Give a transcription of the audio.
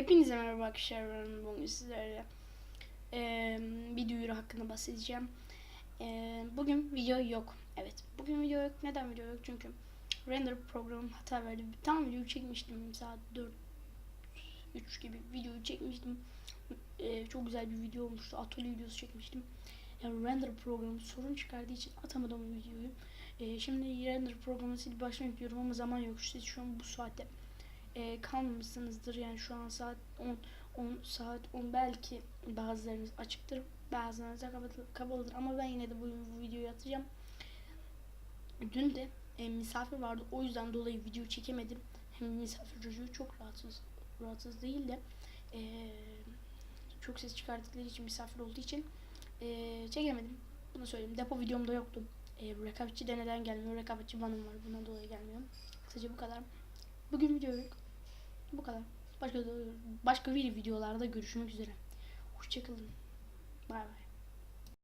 Hepinize merhaba arkadaşlar. Bugün sizlerle eee bir duyuru hakkında bahsedeceğim. Eee, bugün video yok. Evet. Bugün video yok. Neden video yok? Çünkü render programım hata verdi. Tam videoyu çekmiştim. Saat 4 3 gibi videoyu çekmiştim. Eee, çok güzel bir video olmuştu. Atölye videosu çekmiştim. Yani render programı sorun çıkardığı için atamadım videoyu. Eee, şimdi render programını silip başlamak diyorum ama zaman yok. İşte şu an bu saatte e, kalmamışsınızdır. Yani şu an saat 10, 10 saat 10 belki bazılarınız açıktır. Bazılarınız da kapalı- kapalıdır ama ben yine de bugün bu videoyu atacağım. Dün de e, misafir vardı. O yüzden dolayı video çekemedim. Hem misafir çocuğu çok rahatsız rahatsız değil de e, çok ses çıkardıkları için misafir olduğu için e, çekemedim. Bunu söyleyeyim. Depo videomda yoktu. E, rekabetçi de neden gelmiyor? Rekabetçi banım var. Bundan dolayı gelmiyor. Kısaca bu kadar. Bugün video yok. Bu kadar. Başka başka bir videolarda görüşmek üzere. Hoşçakalın. Bay bay.